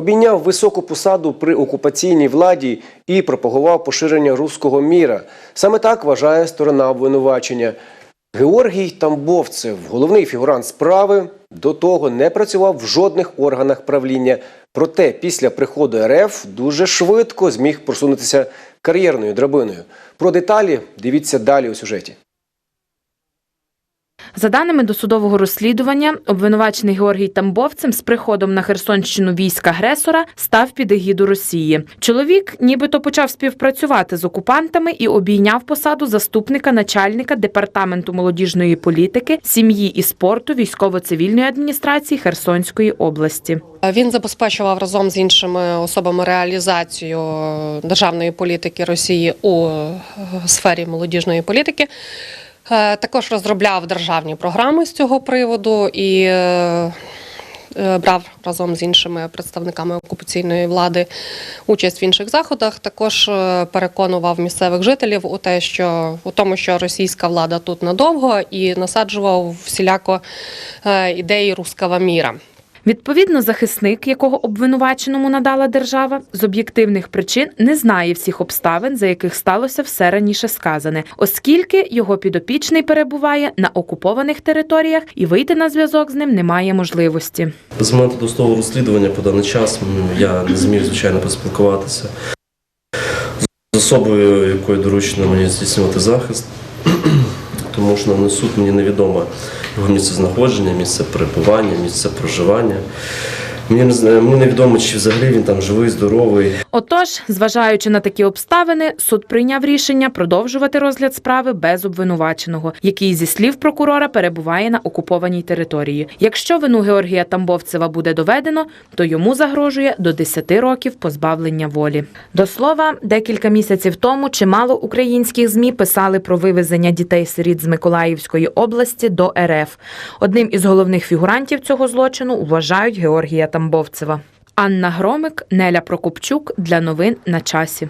Обійняв високу посаду при окупаційній владі і пропагував поширення руського міра. Саме так вважає сторона обвинувачення. Георгій Тамбовцев, головний фігурант справи, до того не працював в жодних органах правління. Проте після приходу РФ дуже швидко зміг просунутися кар'єрною драбиною. Про деталі дивіться далі у сюжеті. За даними досудового розслідування, обвинувачений Георгій Тамбовцем з приходом на Херсонщину військ агресора став під егіду Росії. Чоловік нібито почав співпрацювати з окупантами і обійняв посаду заступника начальника департаменту молодіжної політики, сім'ї і спорту військово-цивільної адміністрації Херсонської області. Він забезпечував разом з іншими особами реалізацію державної політики Росії у сфері молодіжної політики. Е, Також розробляв державні програми з цього приводу і е, е, брав разом з іншими представниками окупаційної влади участь в інших заходах. Також переконував місцевих жителів у те, що у тому, що російська влада тут надовго, і насаджував всіляко ідеї руского міра. Відповідно, захисник, якого обвинуваченому надала держава, з об'єктивних причин не знає всіх обставин, за яких сталося все раніше сказане, оскільки його підопічний перебуває на окупованих територіях і вийти на зв'язок з ним немає можливості. З моменту досудового розслідування по даний час я не зміг, звичайно, поспілкуватися з особою, якою доручено мені здійснювати захист, тому що на суд мені невідомо його місце знаходження, місце перебування, місце проживання. Мені не знаю, мені невідомо, чи взагалі він там живий, здоровий. Отож, зважаючи на такі обставини, суд прийняв рішення продовжувати розгляд справи без обвинуваченого, який зі слів прокурора перебуває на окупованій території. Якщо вину Георгія Тамбовцева буде доведено, то йому загрожує до 10 років позбавлення волі. До слова, декілька місяців тому чимало українських змі писали про вивезення дітей-сиріт з Миколаївської області до РФ. Одним із головних фігурантів цього злочину вважають Георгія Тамбовцева. Анна Громик, Неля Прокопчук для новин на часі.